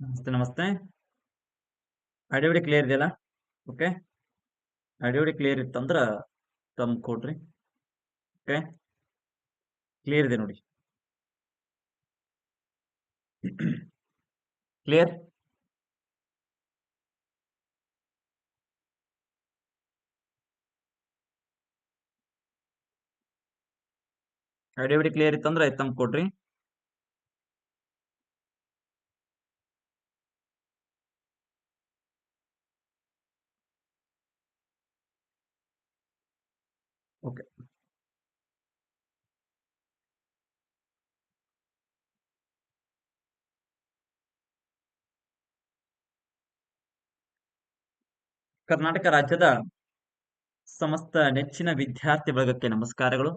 ನಮಸ್ತೆ ನಮಸ್ತೆ. Video clear ಇದೆಯಲ್ಲ? ಓಕೆ ವಿಡಿಯೋ ಕ್ಲಿಯರ್ ಇತ್ತಂದ್ರ ತಮ್ ಕೊಡ್ರಿ. ಓಕೆ ಕ್ಲಿಯರ್ ಇದೆ ನೋಡಿ. ಕ್ಲಿಯರ್ ವಿಡಿಯೋ ಕ್ಲಿಯರ್ ಇತ್ತಂದ್ರ ತಮ್ ಕೊಡ್ರಿ. ಓಕೆ ಕರ್ನಾಟಕ ರಾಜ್ಯದ ಸಮಸ್ತ ನೆಚ್ಚಿನ ವಿದ್ಯಾರ್ಥಿ ಬಳಗಕ್ಕೆ ನಮಸ್ಕಾರಗಳು.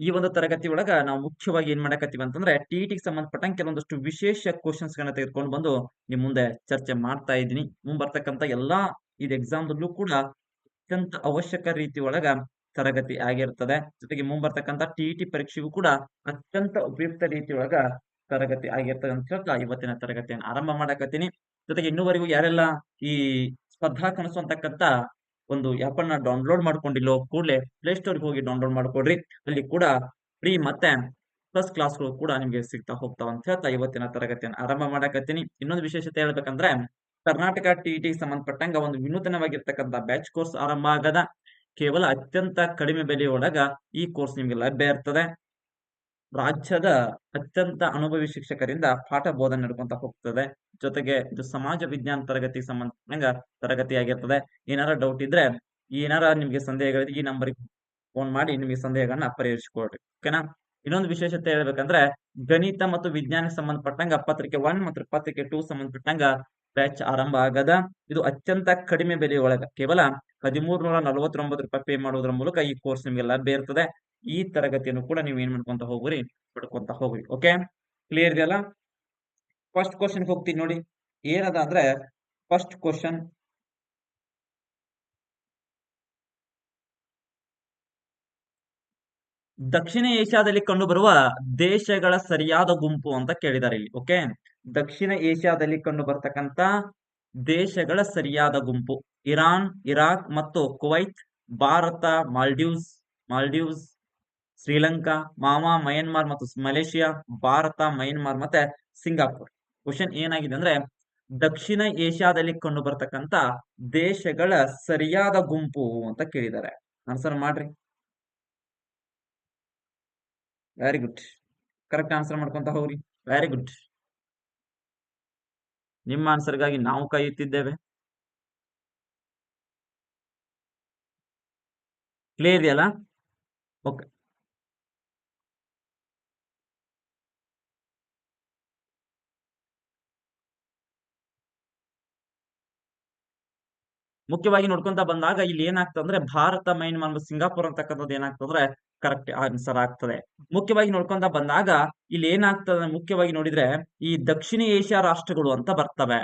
ಈ ಒಂದು ತರಗತಿ ಒಳಗ ನಾವು ಮುಖ್ಯವಾಗಿ ಏನ್ ಮಾಡಕತ್ತೀವಿ ಅಂತಂದ್ರೆ ಟಿ ಟಿಗೆ ಸಂಬಂಧಪಟ್ಟಂಗೆ ಕೆಲವೊಂದಷ್ಟು ವಿಶೇಷ ಕ್ವಶನ್ಸ್ ಗಳನ್ನ ತೆಗೆದುಕೊಂಡು ಬಂದು ನಿಮ್ ಮುಂದೆ ಚರ್ಚೆ ಮಾಡ್ತಾ ಇದ್ದೀನಿ. ಮುಂಬರ್ತಕ್ಕಂತ ಎಲ್ಲಾ ಇದು ಎಕ್ಸಾಮ್ದಲ್ಲೂ ಕೂಡ ಅತ್ಯಂತ ಅವಶ್ಯಕ ರೀತಿ ಒಳಗ ತರಗತಿ ಆಗಿರ್ತದೆ. ಜೊತೆಗೆ ಮುಂಬರ್ತಕ್ಕಂತ ಟಿ ಟಿ ಪರೀಕ್ಷೆಗೂ ಕೂಡ ಅತ್ಯಂತ ಉಪಯುಕ್ತ ರೀತಿಯೊಳಗ ತರಗತಿ ಆಗಿರ್ತದೆ ಅಂತ ಹೇಳ್ತಾ ಇವತ್ತಿನ ತರಗತಿಯನ್ನು ಆರಂಭ ಮಾಡಕತ್ತೀನಿ. ಜೊತೆಗೆ ಇನ್ನುವರೆಗೂ ಯಾರೆಲ್ಲ ಈ ಸ್ಪರ್ಧಾ ಕನಸು ಅಂತಕ್ಕಂತ ಒಂದು ಆಪ್ ಅನ್ನ ಡೌನ್ಲೋಡ್ ಮಾಡ್ಕೊಂಡಿಲ್ಲೋ ಕೂಡಲೇ ಪ್ಲೇಸ್ಟೋರ್ಗೆ ಹೋಗಿ ಡೌನ್ಲೋಡ್ ಮಾಡ್ಕೊಡ್ರಿ. ಅಲ್ಲಿ ಕೂಡ ಫ್ರೀ ಮತ್ತೆ ಫಸ್ಟ್ ಕ್ಲಾಸ್ಗಳು ಕೂಡ ನಿಮಗೆ ಸಿಗ್ತಾ ಹೋಗ್ತಾವ ಅಂತ ಹೇಳ್ತಾ ಇವತ್ತಿನ ತರಗತಿಯನ್ನು ಆರಂಭ ಮಾಡಕತ್ತೀನಿ. ಇನ್ನೊಂದು ವಿಶೇಷತೆ ಹೇಳ್ಬೇಕಂದ್ರೆ ಕರ್ನಾಟಕ ಟಿ ಸಂಬಂಧಪಟ್ಟಂಗ ಒಂದು ವಿನೂತನವಾಗಿರ್ತಕ್ಕಂಥ ಬ್ಯಾಚ್ ಕೋರ್ಸ್ ಆರಂಭ ಆಗದ. ಕೇವಲ ಅತ್ಯಂತ ಕಡಿಮೆ ಬೆಲೆಯೊಳಗ ಈ ಕೋರ್ಸ್ ನಿಮಗೆ ಲಭ್ಯ ಇರ್ತದೆ. ರಾಜ್ಯದ ಅತ್ಯಂತ ಅನುಭವಿ ಶಿಕ್ಷಕರಿಂದ ಪಾಠ ಬೋಧನೆ ನಡ್ಕೊಂತ ಹೋಗ್ತದೆ. ಜೊತೆಗೆ ಇದು ಸಮಾಜ ವಿಜ್ಞಾನ ತರಗತಿ ಸಂಬಂಧಪಟ್ಟಂಗ ತರಗತಿ ಆಗಿರ್ತದೆ ಏನಾರ ಡೌಟ್ ಇದ್ರೆ ಏನಾರ ನಿಮ್ಗೆ ಸಂದೇಹಗಳಿದ್ರೆ ಈ ನಂಬರ್ಗೆ ಫೋನ್ ಮಾಡಿ ನಿಮಗೆ ಸಂದೇಹಗಳನ್ನ ಪರಿಹರಿಸಿಕೊಡ್ರಿ. ಓಕೆನಾ ಇನ್ನೊಂದು ವಿಶೇಷತೆ ಹೇಳ್ಬೇಕಂದ್ರೆ ಗಣಿತ ಮತ್ತು ವಿಜ್ಞಾನಕ್ಕೆ ಸಂಬಂಧಪಟ್ಟಂಗ ಪತ್ರಿಕೆ ಒನ್ ಮತ್ತು ಪತ್ರಿಕೆ ಟೂ ಸಂಬಂಧಪಟ್ಟಂಗ ಬ್ಯಾಚ್ ಆರಂಭ ಆಗದ. ಇದು ಅತ್ಯಂತ ಕಡಿಮೆ ಬೆಲೆಯೊಳಗ ಕೇವಲ ಹದಿಮೂರ್ ನೂರ ನಲವತ್ತೊಂಬತ್ತು ರೂಪಾಯಿ ಪೇ ಮಾಡೋದ್ರ ಮೂಲಕ ಈ ಕೋರ್ಸ್ ನಿಮಗೆ ಲಭ್ಯ ಇರ್ತದೆ ಈ ತರಗತಿಯನ್ನು ಕೂಡ ನೀವು ಏನ್ ಮಾಡ್ಕೊಂತ ಹೋಗ್ರಿ, ಪಡ್ಕೊಂತ ಹೋಗ್ರಿ ಓಕೆ ಕ್ಲಿಯರ್ ಇದೆಯಲ್ಲ? ಫಸ್ಟ್ ಕ್ವಶನ್ ಹೋಗ್ತೀನಿ ನೋಡಿ. ಏನದ ಅಂದ್ರೆ ಫಸ್ಟ್ ಕ್ವಶನ್ ದಕ್ಷಿಣ ಏಷ್ಯಾದಲ್ಲಿ ಕಂಡುಬರುವ ದೇಶಗಳ ಸರಿಯಾದ ಗುಂಪು ಅಂತ ಕೇಳಿದ್ದಾರೆ ಇಲ್ಲಿ ಓಕೆ ದಕ್ಷಿಣ ಏಷ್ಯಾದಲ್ಲಿ ಕಂಡು ಬರ್ತಕ್ಕಂತ ದೇಶಗಳ ಸರಿಯಾದ ಗುಂಪು. ಇರಾನ್, ಇರಾಕ್ ಮತ್ತು ಕುವೈತ್, ಭಾರತ, ಮಾಲ್ಡೀವ್ಸ್ ಮಾಲ್ಡೀವ್ಸ್, ಶ್ರೀಲಂಕಾ ಮಾಮಾ ಮಯನ್ಮಾರ್ ಮತ್ತು ಮಲೇಷಿಯಾ, ಭಾರತ, ಮಯನ್ಮಾರ್ ಮತ್ತೆ ಸಿಂಗಾಪುರ್. ಕ್ವಶನ್ ಏನಾಗಿದೆ ಅಂದ್ರೆ, ದಕ್ಷಿಣ ಏಷ್ಯಾದಲ್ಲಿ ಕಂಡು ಬರ್ತಕ್ಕಂತ ದೇಶಗಳ ಸರಿಯಾದ ಗುಂಪು ಅಂತ ಕೇಳಿದ್ದಾರೆ. ಆನ್ಸರ್ ಮಾಡ್ರಿ. ವೆರಿ ಗುಡ್ ಕರೆಕ್ಟ್ ಆನ್ಸರ್ ಮಾಡ್ಕೊಂತ ಹೋಗ್ರಿ. ವೆರಿ ಗುಡ್ ನಿಮ್ಮ ಆನ್ಸರ್ಗಾಗಿ ನಾವು ಕಾಯುತ್ತಿದ್ದೇವೆ ಕ್ಲಿಯರ್ ಇದೆಯಲ್ಲ? ಓಕೆ ಮುಖ್ಯವಾಗಿ ನೋಡ್ಕೊಂತ ಬಂದಾಗ ಇಲ್ಲಿ ಏನಾಗ್ತದೆ ಭಾರತ ಮತ್ತು ಸಿಂಗಾಪುರ್ ಅಂತಕ್ಕಂಥದ್ದು ಅಂದ್ರೆ ಕರೆಕ್ಟ್ ಆನ್ಸರ್ ಆಗ್ತದೆ. ಮುಖ್ಯವಾಗಿ ನೋಡ್ಕೊಂತ ಬಂದಾಗ ಇಲ್ಲಿ ಏನಾಗ್ತದೆ ಮುಖ್ಯವಾಗಿ ನೋಡಿದ್ರೆ ಈ ದಕ್ಷಿಣ ಏಷ್ಯಾ ರಾಷ್ಟ್ರಗಳು ಅಂತ ಬರ್ತವೆ.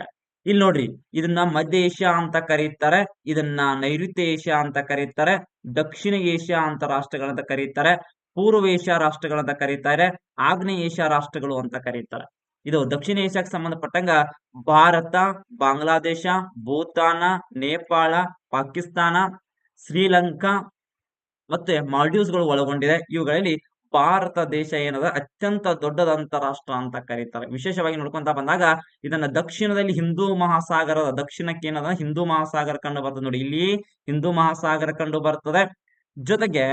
ಇಲ್ಲಿ ನೋಡ್ರಿ, ಇದನ್ನ ಮಧ್ಯ ಏಷ್ಯಾ ಅಂತ ಕರೀತಾರೆ, ಇದನ್ನ ನೈಋತ್ಯ ಏಷ್ಯಾ ಅಂತ ಕರೀತಾರೆ, ದಕ್ಷಿಣ ಏಷ್ಯಾ ಅಂತ ರಾಷ್ಟ್ರಗಳಂತ ಕರೀತಾರೆ, ಪೂರ್ವ ಏಷ್ಯಾ ರಾಷ್ಟ್ರಗಳಂತ ಕರೀತಾರೆ, ಆಗ್ನೇಯ ಏಷ್ಯಾ ರಾಷ್ಟ್ರಗಳು ಅಂತ ಕರೀತಾರೆ. ಇದು ದಕ್ಷಿಣ ಏಷ್ಯಾಕ್ಕೆ ಸಂಬಂಧಪಟ್ಟಂಗ ಭಾರತ, ಬಾಂಗ್ಲಾದೇಶ, ಭೂತಾನ, ನೇಪಾಳ, ಪಾಕಿಸ್ತಾನ, ಶ್ರೀಲಂಕಾ ಮತ್ತೆ ಮಾಲ್ಡೀವ್ಸ್ಗಳು ಒಳಗೊಂಡಿದೆ. ಇವುಗಳಲ್ಲಿ ಭಾರತ ದೇಶ ಏನದ? ಅತ್ಯಂತ ದೊಡ್ಡದ ಅಂತಾರಾಷ್ಟ್ರ ಅಂತ ಕರೀತಾರೆ. ವಿಶೇಷವಾಗಿ ನೋಡ್ಕೊಂತ ಬಂದಾಗ ಇದನ್ನ ದಕ್ಷಿಣದಲ್ಲಿ ಹಿಂದೂ ಮಹಾಸಾಗರದ ದಕ್ಷಿಣಕ್ಕೆ ಏನದ? ಹಿಂದೂ ಮಹಾಸಾಗರ ಕಂಡು ಬರ್ತದೆ ನೋಡಿ. ಇಲ್ಲಿ ಹಿಂದೂ ಮಹಾಸಾಗರ ಕಂಡು ಬರ್ತದೆ. ಜೊತೆಗೆ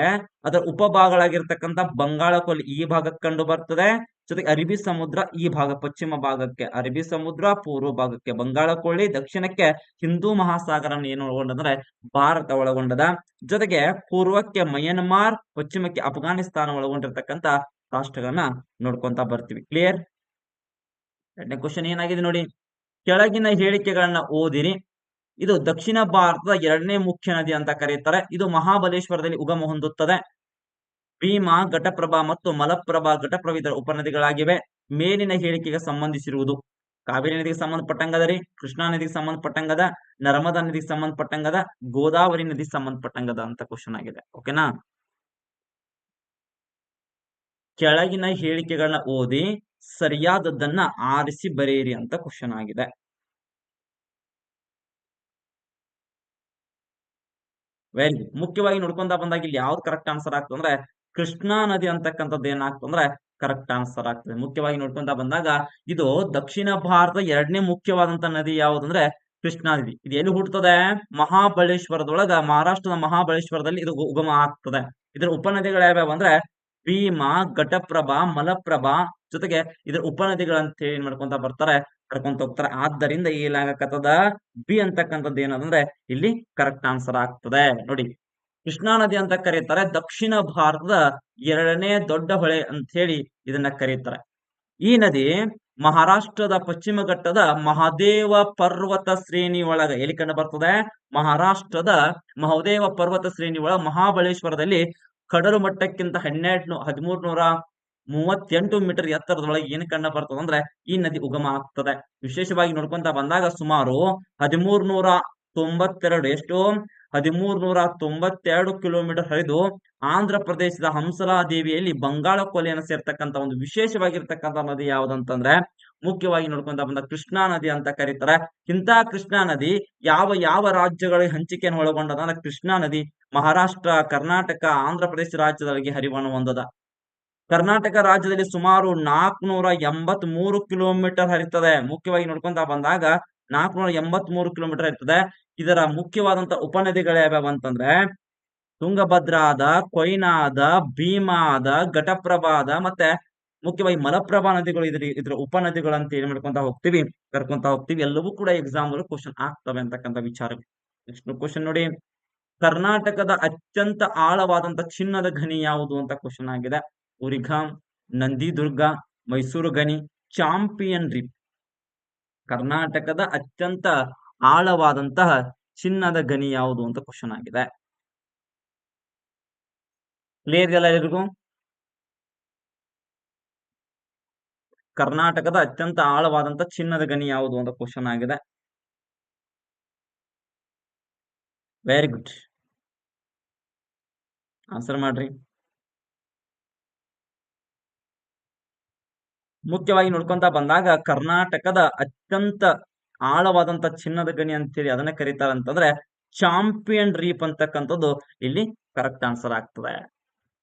ಅದರ ಉಪಭಾಗಗಳಾಗಿರ್ತಕ್ಕಂಥ ಬಂಗಾಳ ಕೊಲ್ಲಿ ಈ ಭಾಗಕ್ಕೆ ಕಂಡು ಬರ್ತದೆ. ಜೊತೆಗೆ ಅರಬ್ಬಿ ಸಮುದ್ರ ಈ ಭಾಗ, ಪಶ್ಚಿಮ ಭಾಗಕ್ಕೆ ಅರಬ್ಬಿ ಸಮುದ್ರ, ಪೂರ್ವ ಭಾಗಕ್ಕೆ ಬಂಗಾಳ ಕೊಳ್ಳಿ ದಕ್ಷಿಣಕ್ಕೆ ಹಿಂದೂ ಮಹಾಸಾಗರ ಏನು ಒಳಗೊಂಡಂದ್ರೆ ಭಾರತ ಒಳಗೊಂಡದ. ಜೊತೆಗೆ ಪೂರ್ವಕ್ಕೆ ಮಯನ್ಮಾರ್, ಪಶ್ಚಿಮಕ್ಕೆ ಅಫ್ಘಾನಿಸ್ತಾನ ಒಳಗೊಂಡಿರ್ತಕ್ಕಂಥ ರಾಷ್ಟ್ರಗಳನ್ನ ನೋಡ್ಕೊಂತ ಬರ್ತೀವಿ. ಕ್ಲಿಯರ್ ಎರಡನೇ ಕ್ವಶನ್ ಏನಾಗಿದೆ ನೋಡಿ. ಕೆಳಗಿನ ಹೇಳಿಕೆಗಳನ್ನ ಓದಿರಿ. ಇದು ದಕ್ಷಿಣ ಭಾರತದ ಎರಡನೇ ಮುಖ್ಯ ನದಿ ಅಂತ ಕರೀತಾರೆ. ಇದು ಮಹಾಬಲೇಶ್ವರದಲ್ಲಿ ಉಗಮ ಹೊಂದುತ್ತದೆ. ಭೀಮಾ, ಘಟಪ್ರಭಾ ಮತ್ತು ಮಲಪ್ರಭಾ ಘಟಪ್ರಭಾ ಉಪನದಿಗಳಾಗಿವೆ. ಮೇಲಿನ ಹೇಳಿಕೆಗೆ ಸಂಬಂಧಿಸಿರುವುದು. ಕಾವೇರಿ ನದಿಗೆ ಸಂಬಂಧಪಟ್ಟಂಗದ ಕೃಷ್ಣಾ ನದಿಗೆ ಸಂಬಂಧಪಟ್ಟಂಗದ, ನರ್ಮದಾ ನದಿಗೆ ಸಂಬಂಧಪಟ್ಟಂಗದ, ಗೋದಾವರಿ ನದಿ ಸಂಬಂಧಪಟ್ಟಂಗದ ಅಂತ ಕ್ವಶನ್ ಆಗಿದೆ. ಓಕೆನಾ ಕೆಳಗಿನ ಹೇಳಿಕೆಗಳನ್ನ ಓದಿ ಸರಿಯಾದದ್ದನ್ನ ಆರಿಸಿ ಬರೆಯಿರಿ ಅಂತ ಕ್ವಶನ್ ಆಗಿದೆ. ವೆರಿ ಮುಖ್ಯವಾಗಿ ನೋಡ್ಕೊಂತ ಬಂದಾಗ ಇಲ್ಲಿ ಯಾವ್ದು ಕರೆಕ್ಟ್ ಆನ್ಸರ್ ಆಗ್ತದೆ ಅಂದ್ರೆ ಕೃಷ್ಣಾ ನದಿ ಅಂತಕ್ಕಂಥದ್ದು ಏನಾಗ್ತಂದ್ರೆ ಕರೆಕ್ಟ್ ಆನ್ಸರ್ ಆಗ್ತದೆ. ಮುಖ್ಯವಾಗಿ ನೋಡ್ಕೊಂತ ಬಂದಾಗ ಇದು ದಕ್ಷಿಣ ಭಾರತದ ಎರಡನೇ ಮುಖ್ಯವಾದಂತ ನದಿ ಯಾವುದಂದ್ರೆ ಕೃಷ್ಣಾ ನದಿ. ಇದು ಎಲ್ಲಿ ಹುಟ್ಟುತ್ತದೆ ಮಹಾಬಳೇಶ್ವರದೊಳಗ, ಮಹಾರಾಷ್ಟ್ರದ ಮಹಾಬಳೇಶ್ವರದಲ್ಲಿ ಇದು ಉಗಮ ಆಗ್ತದೆ. ಇದರ ಉಪನದಿಗಳು ಯಾವ್ಯಾವ ಅಂದ್ರೆ ಭೀಮಾ, ಘಟಪ್ರಭಾ, ಮಲಪ್ರಭಾ ಜೊತೆಗೆ ಇದರ ಉಪನದಿಗಳಂತ ಹೇಳಿ ಏನ್ ಮಾಡ್ಕೊಂತ ಬರ್ತಾರೆ, ಕರ್ಕೊಂತ ಹೋಗ್ತಾರೆ. ಆದ್ದರಿಂದ ಏನಾಗಕತ್ತದ ಬಿ ಅಂತಕ್ಕಂಥದ್ದು ಏನಂದ್ರೆ ಇಲ್ಲಿ ಕರೆಕ್ಟ್ ಆನ್ಸರ್ ಆಗ್ತದೆ. ನೋಡಿ ಕೃಷ್ಣಾ ನದಿ ಅಂತ ಕರೀತಾರೆ. ದಕ್ಷಿಣ ಭಾರತದ ಎರಡನೇ ದೊಡ್ಡ ಹೊಳೆ ಅಂತ ಹೇಳಿ ಇದನ್ನ ಕರೀತಾರೆ. ಈ ನದಿ ಮಹಾರಾಷ್ಟ್ರದ ಪಶ್ಚಿಮ ಘಟ್ಟದ ಮಹಾದೇವ ಪರ್ವತ ಶ್ರೇಣಿ ಒಳಗ ಎಲ್ಲಿ ಕಂಡು ಬರ್ತದೆ? ಮಹಾರಾಷ್ಟ್ರದ ಮಹಾದೇವ ಪರ್ವತ ಶ್ರೇಣಿ ಒಳಗ ಮಹಾಬಳೇಶ್ವರದಲ್ಲಿ ಕಡಲು ಮಟ್ಟಕ್ಕಿಂತ ಹನ್ನೆರಡು, ಹದಿಮೂರ್ನೂರ ಮೂವತ್ತೆಂಟು ಮೀಟರ್ ಎತ್ತರದೊಳಗೆ ಏನ್ ಕಂಡು ಬರ್ತದೆ ಅಂದ್ರೆ ಈ ನದಿ ಉಗಮ ಆಗ್ತದೆ. ವಿಶೇಷವಾಗಿ ನೋಡ್ಕೊಂತ ಬಂದಾಗ ಸುಮಾರು ಹದಿಮೂರ್ ನೂರ ತೊಂಬತ್ತೆರಡು ಎಷ್ಟು ಹದಿಮೂರ್ ನೂರ ತೊಂಬತ್ತೆರಡು ಕಿಲೋಮೀಟರ್ ಹರಿದು ಆಂಧ್ರ ಪ್ರದೇಶದ ಹಂಸಲಾ ದೇವಿಯಲ್ಲಿ ಬಂಗಾಳ ಕೊಲೆಯನ್ನು ಸೇರ್ತಕ್ಕಂತ ಒಂದು ವಿಶೇಷವಾಗಿರ್ತಕ್ಕಂಥ ನದಿ ಯಾವ್ದಂತಂದ್ರೆ, ಮುಖ್ಯವಾಗಿ ನೋಡ್ಕೊಂತ ಬಂದ ಕೃಷ್ಣಾ ನದಿ ಅಂತ ಕರೀತಾರೆ. ಇಂಥ ಕೃಷ್ಣಾ ನದಿ ಯಾವ ಯಾವ ರಾಜ್ಯಗಳಿಗೆ ಹಂಚಿಕೆಯನ್ನು ಒಳಗೊಂಡದ ಕೃಷ್ಣಾ ನದಿ ಮಹಾರಾಷ್ಟ್ರ, ಕರ್ನಾಟಕ, ಆಂಧ್ರ ಪ್ರದೇಶ ರಾಜ್ಯದವರಿಗೆ ಹರಿವನ್ನು ಹೊಂದದ. ಕರ್ನಾಟಕ ರಾಜ್ಯದಲ್ಲಿ ಸುಮಾರು ನಾಲ್ಕುನೂರ ಎಂಬತ್ ಮೂರು ಕಿಲೋಮೀಟರ್ ಹರಿತದೆ. ಮುಖ್ಯವಾಗಿ ನೋಡ್ಕೊಂತ ಬಂದಾಗ ನಾಲ್ಕುನೂರ ಎಂಬತ್ ಮೂರು ಕಿಲೋಮೀಟರ್ ಇರ್ತದೆ. ಇದರ ಮುಖ್ಯವಾದಂತ ಉಪನದಿಗಳು ಯಾವ್ಯಾವ ಅಂತಂದ್ರೆ ತುಂಗಭದ್ರಾದ, ಕೊಯ್ನಾದ, ಭೀಮಾದ, ಘಟಪ್ರಭಾದ ಮತ್ತೆ ಮುಖ್ಯವಾಗಿ ಮಲಪ್ರಭಾ ನದಿಗಳು ಇದ್ರ ಇದ್ರ ಉಪನದಿಗಳು ಅಂತ ಏನ್ ಮಾಡ್ಕೊಂತ ಹೋಗ್ತೀವಿ, ಕರ್ಕೊಂತ ಹೋಗ್ತೀವಿ. ಎಲ್ಲವೂ ಕೂಡ ಎಕ್ಸಾಮ್ ಅಲ್ಲಿ ಕ್ವಶನ್ ಆಗ್ತವೆ ಅಂತಕ್ಕಂಥ ವಿಚಾರ ನೆಕ್ಸ್ಟ್ ಕ್ವಶನ್ ನೋಡಿ. ಕರ್ನಾಟಕದ ಅತ್ಯಂತ ಆಳವಾದಂತ ಚಿನ್ನದ ಘನಿ ಯಾವುದು ಅಂತ ಕ್ವಶನ್ ಆಗಿದೆ. ಉರಿಘಾಮ್ ನಂದಿದುರ್ಗ, ಮೈಸೂರು ಗಣಿ, ಚಾಂಪಿಯನ್ ರಿಪ್. ಕರ್ನಾಟಕದ ಅತ್ಯಂತ ಆಳವಾದಂತಹ ಚಿನ್ನದ ಗಣಿ ಯಾವುದು ಅಂತ ಕ್ವಶನ್ ಆಗಿದೆ. ಎಲ್ಲ ಎಲ್ಲರಿಗೂ ಕರ್ನಾಟಕದ ಅತ್ಯಂತ ಆಳವಾದಂತಹ ಚಿನ್ನದ ಗಣಿ ಯಾವುದು ಅಂತ ಕ್ವಶನ್ ಆಗಿದೆ. ವೆರಿ ಗುಡ್ ಆನ್ಸರ್ ಮಾಡ್ರಿ. ಮುಖ್ಯವಾಗಿ ನೋಡ್ಕೊಂತ ಬಂದಾಗ ಕರ್ನಾಟಕದ ಅತ್ಯಂತ ಆಳವಾದಂತ ಚಿನ್ನದ ಗಣಿ ಅಂತೇಳಿ ಅದನ್ನ ಕರೀತಾರೆ ಅಂತಂದ್ರೆ ಚಾಂಪಿಯನ್ ರೀಪ್ ಅಂತಕ್ಕಂಥದ್ದು ಇಲ್ಲಿ ಕರೆಕ್ಟ್ ಆನ್ಸರ್ ಆಗ್ತದೆ.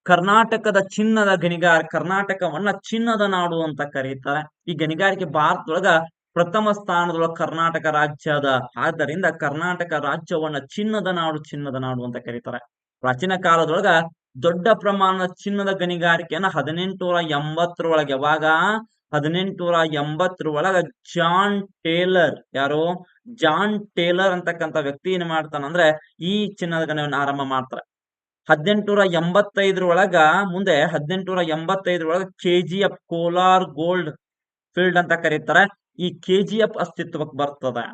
ಕರ್ನಾಟಕದ ಚಿನ್ನದ ಗಣಿಗಾರ ಕರ್ನಾಟಕವನ್ನ ಚಿನ್ನದ ನಾಡು ಅಂತ ಕರೀತಾರೆ. ಈ ಗಣಿಗಾರಿಕೆ ಭಾರತದೊಳಗ ಪ್ರಥಮ ಸ್ಥಾನದೊಳಗೆ ಕರ್ನಾಟಕ ರಾಜ್ಯದ ಆದ್ದರಿಂದ ಕರ್ನಾಟಕ ರಾಜ್ಯವನ್ನ ಚಿನ್ನದ ನಾಡು ಚಿನ್ನದ ನಾಡು ಅಂತ ಕರೀತಾರೆ. ಪ್ರಾಚೀನ ಕಾಲದೊಳಗ ದೊಡ್ಡ ಪ್ರಮಾಣದ ಚಿನ್ನದ ಗಣಿಗಾರಿಕೆಯನ್ನ ಹದಿನೆಂಟುನೂರ ಎಂಬತ್ತರೊಳಗೆ ಯಾವಾಗ? ಹದಿನೆಂಟುನೂರ ಎಂಬತ್ತರ ಒಳಗ ಜಾನ್ ಟೇಲರ್. ಯಾರು? ಜಾನ್ ಟೇಲರ್ ಅಂತಕ್ಕಂಥ ವ್ಯಕ್ತಿ ಏನ್ ಮಾಡ್ತಾನಂದ್ರೆ ಈ ಚಿನ್ನದ ಗಣಿಯನ್ನು ಆರಂಭ ಮಾಡ್ತಾರೆ ಎಂಬತ್ತೈದರ ಒಳಗ ಮುಂದೆ ಹದಿನೆಂಟುನೂರ ಎಂಬತ್ತೈದರ ಒಳಗ K G F Kolar gold field ಅಂತ ಕರೀತಾರೆ. ಈ ಕೆ ಜಿ ಎಫ್ ಅಸ್ತಿತ್ವಕ್ಕೆ ಬರ್ತದೆ.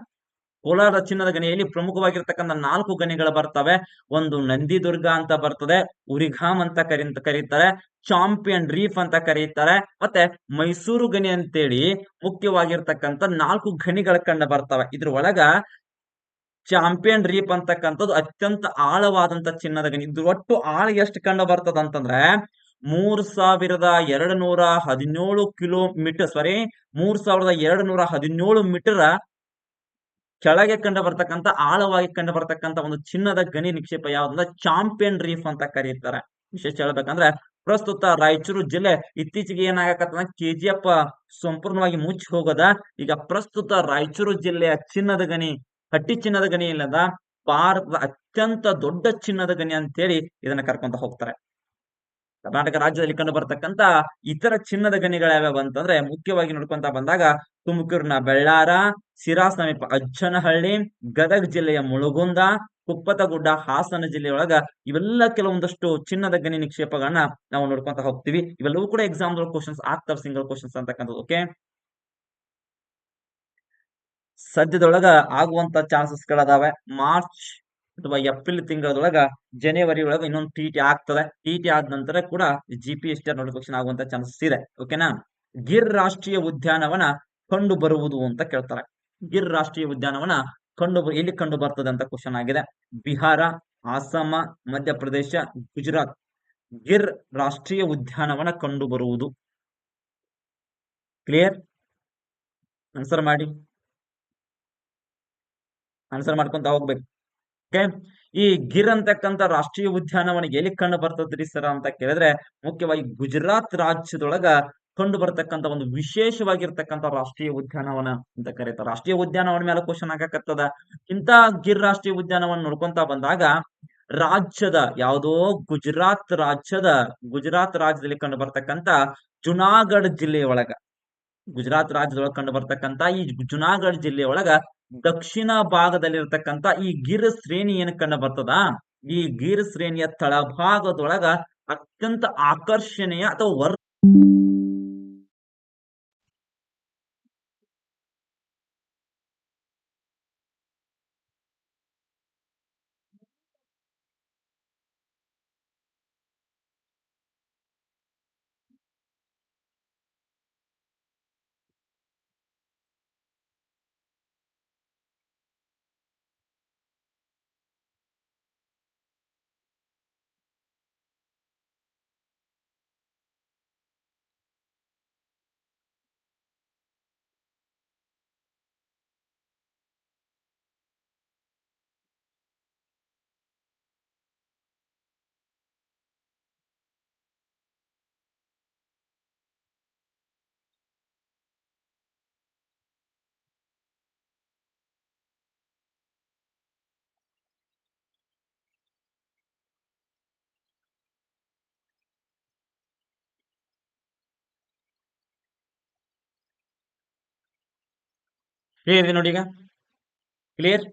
ಕೋಲಾರ ಚಿನ್ನದ ಗಣಿಯಲ್ಲಿ ಪ್ರಮುಖವಾಗಿರ್ತಕ್ಕಂಥ ನಾಲ್ಕು ಗಣಿಗಳು ಬರ್ತವೆ. ಒಂದು ನಂದಿದುರ್ಗ ಅಂತ ಬರ್ತದೆ. ಉರಿಘಾಮ್ ಅಂತ ಕರಿ ಕರೀತಾರೆ. ಚಾಂಪಿಯನ್ ರೀಫ್ ಅಂತ ಕರೀತಾರೆ. ಮತ್ತೆ ಮೈಸೂರು ಗಣಿ ಅಂತೇಳಿ ಮುಖ್ಯವಾಗಿರ್ತಕ್ಕಂಥ ನಾಲ್ಕು ಗಣಿಗಳ ಕಂಡು ಬರ್ತವೆ. ಇದ್ರ ಒಳಗ ಚಾಂಪಿಯನ್ ರೀಪ್ ಅಂತಕ್ಕಂಥದ್ದು ಅತ್ಯಂತ ಆಳವಾದಂತ ಚಿನ್ನದ ಗಣಿ. ಇದು ಒಟ್ಟು ಆಳ ಎಷ್ಟು ಕಂಡು ಬರ್ತದ ಅಂತಂದ್ರೆ ಮೂರ್ ಸಾವಿರದ ಎರಡು ನೂರ ಹದಿನೇಳು ಕಿಲೋಮೀಟರ್ ಸಾರಿ ಮೂರ್ ಸಾವಿರದ ಎರಡು ನೂರ ಹದಿನೇಳು ಮೀಟರ್ ಕೆಳಗೆ ಕಂಡು ಬರ್ತಕ್ಕಂಥ, ಆಳವಾಗಿ ಕಂಡು ಬರ್ತಕ್ಕಂಥ ಒಂದು ಚಿನ್ನದ ಗಣಿ ನಿಕ್ಷೇಪ ಯಾವ್ದಂದ್ರೆ ಚಾಂಪಿಯನ್ ರೀಫ್ ಅಂತ ಕರೀತಾರೆ. ವಿಶೇಷ ಹೇಳ್ಬೇಕಂದ್ರೆ ಪ್ರಸ್ತುತ ರಾಯಚೂರು ಜಿಲ್ಲೆ ಇತ್ತೀಚೆಗೆ ಏನಾಗಕತ್ತಂದ್ರೆ ಕೆ ಜಿ ಎಫ್ ಸಂಪೂರ್ಣವಾಗಿ ಮುಚ್ಚಿ ಹೋಗದ ಈಗ ಪ್ರಸ್ತುತ ರಾಯಚೂರು ಜಿಲ್ಲೆಯ ಚಿನ್ನದ ಗಣಿ, ಹಟ್ಟಿ ಚಿನ್ನದ ಗಣಿ ಇಲ್ಲದ ಭಾರತದ ಅತ್ಯಂತ ದೊಡ್ಡ ಚಿನ್ನದ ಗಣಿ ಅಂತೇಳಿ ಇದನ್ನ ಕರ್ಕೊಂತ ಹೋಗ್ತಾರೆ. ಕರ್ನಾಟಕ ರಾಜ್ಯದಲ್ಲಿ ಕಂಡು ಬರ್ತಕ್ಕಂತ ಇತರ ಚಿನ್ನದ ಗಣಿಗಳು ಯಾವ್ಯಾವ ಅಂತಂದ್ರೆ ಮುಖ್ಯವಾಗಿ ನೋಡ್ಕೊಂತ ಬಂದಾಗ ತುಮಕೂರಿನ ಬೆಳ್ಳಾರ ಸಿರಾ ಸಮೀಪ ಅಜ್ಜನಹಳ್ಳಿ, ಗದಗ ಜಿಲ್ಲೆಯ ಮುಳುಗುಂದ, ಕುಪ್ಪತಗುಡ್ಡ, ಹಾಸನ ಜಿಲ್ಲೆಯೊಳಗ ಇವೆಲ್ಲ ಕೆಲವೊಂದಷ್ಟು ಚಿನ್ನದ ಗಣಿ ನಿಕ್ಷೇಪಗಳನ್ನ ನಾವು ನೋಡ್ಕೊಂತ ಹೋಗ್ತೀವಿ. ಇವೆಲ್ಲವೂ ಕೂಡ ಎಕ್ಸಾಮ್ ಕ್ವಶನ್ಸ್ ಆಗ್ತಾವೆ ಸಿಂಗಲ್ ಕ್ವಶನ್ಸ್ ಅಂತಕ್ಕಂಥದ್ದು ಓಕೆ ಸದ್ಯದೊಳಗ ಆಗುವಂತ ಚಾನ್ಸಸ್ ಗಳದಾವೆ. ಮಾರ್ಚ್ ಅಥವಾ ಏಪ್ರಿಲ್ ತಿಂಗಳದೊಳಗ ಜನವರಿ ಒಳಗ ಇನ್ನೊಂದು ಟಿ ಟಿ ಆಗ್ತದೆ. ಟಿ ಟಿ ಆದ ನಂತರ ಕೂಡ ಜಿ ಪಿ ಎಸ್ ನೋಟಿಫಿಕೇಶನ್ ಆಗುವಂತ ಚಾನ್ಸಸ್ ಇದೆ. ಓಕೆನಾ ಗಿರ್ ರಾಷ್ಟ್ರೀಯ ಉದ್ಯಾನವನ ಕಂಡು ಬರುವುದು ಅಂತ ಕೇಳ್ತಾರೆ. ಗಿರ್ ರಾಷ್ಟ್ರೀಯ ಉದ್ಯಾನವನ ಕಂಡು ಎಲ್ಲಿ ಕಂಡು ಬರ್ತದೆ ಅಂತ ಕ್ವಶನ್ ಆಗಿದೆ. ಬಿಹಾರ ಆಸಾಮ ಮಧ್ಯಪ್ರದೇಶ, ಗುಜರಾತ್. ಗಿರ್ ರಾಷ್ಟ್ರೀಯ ಉದ್ಯಾನವನ ಕಂಡು ಬರುವುದು. ಕ್ಲಿಯರ್ ಆನ್ಸರ್ ಮಾಡಿ. ಆನ್ಸರ್ ಮಾಡ್ಕೊಂತ ಹೋಗ್ಬೇಕು. ಓಕೆ ಈ ಗಿರ್ ಅಂತಕ್ಕಂಥ ರಾಷ್ಟ್ರೀಯ ಉದ್ಯಾನವನ ಎಲ್ಲಿ ಕಂಡು ಬರ್ತದ್ರಿ ಸರ್ ಅಂತ ಕೇಳಿದ್ರೆ ಮುಖ್ಯವಾಗಿ ಗುಜರಾತ್ ರಾಜ್ಯದೊಳಗ ಕಂಡು ಬರ್ತಕ್ಕಂಥ ಒಂದು ವಿಶೇಷವಾಗಿರ್ತಕ್ಕಂಥ ರಾಷ್ಟ್ರೀಯ ಉದ್ಯಾನವನ ಅಂತ ಕರೀತಾರೆ ರಾಷ್ಟ್ರೀಯ ಉದ್ಯಾನವನ ಮೇಲೆ ಕ್ವಶನ್ ಆಗಕತ್ತದ ಇಂತ ಗಿರ್ ರಾಷ್ಟ್ರೀಯ ಉದ್ಯಾನವನ ನೋಡ್ಕೊಂತ ಬಂದಾಗ ರಾಜ್ಯದ ಯಾವುದೋ ಗುಜರಾತ್ ರಾಜ್ಯದ, ಗುಜರಾತ್ ರಾಜ್ಯದಲ್ಲಿ ಕಂಡು ಬರ್ತಕ್ಕಂಥ ಜುನಾಗಢ್ ಜಿಲ್ಲೆಯ ಒಳಗ ಗುಜರಾತ್ ರಾಜ್ಯದೊಳಗ ಕಂಡು ಬರ್ತಕ್ಕಂತ ಈ ಜುನಾಗಢ್ ಜಿಲ್ಲೆಯೊಳಗ ದಕ್ಷಿಣ ಭಾಗದಲ್ಲಿರ್ತಕ್ಕಂತ ಈ ಗಿರ್ ಶ್ರೇಣಿ ಏನ್ ಕಂಡು ಬರ್ತದ? ಈ ಗಿರ್ ಶ್ರೇಣಿಯ ತಳಭಾಗದೊಳಗ ಅತ್ಯಂತ ಆಕರ್ಷಣೀಯ ಅಥವಾ ವರ್ ಕ್ಲಿಯರ್ ಇದೆ ನೋಡಿ ಈಗ? ಕ್ಲಿಯರ್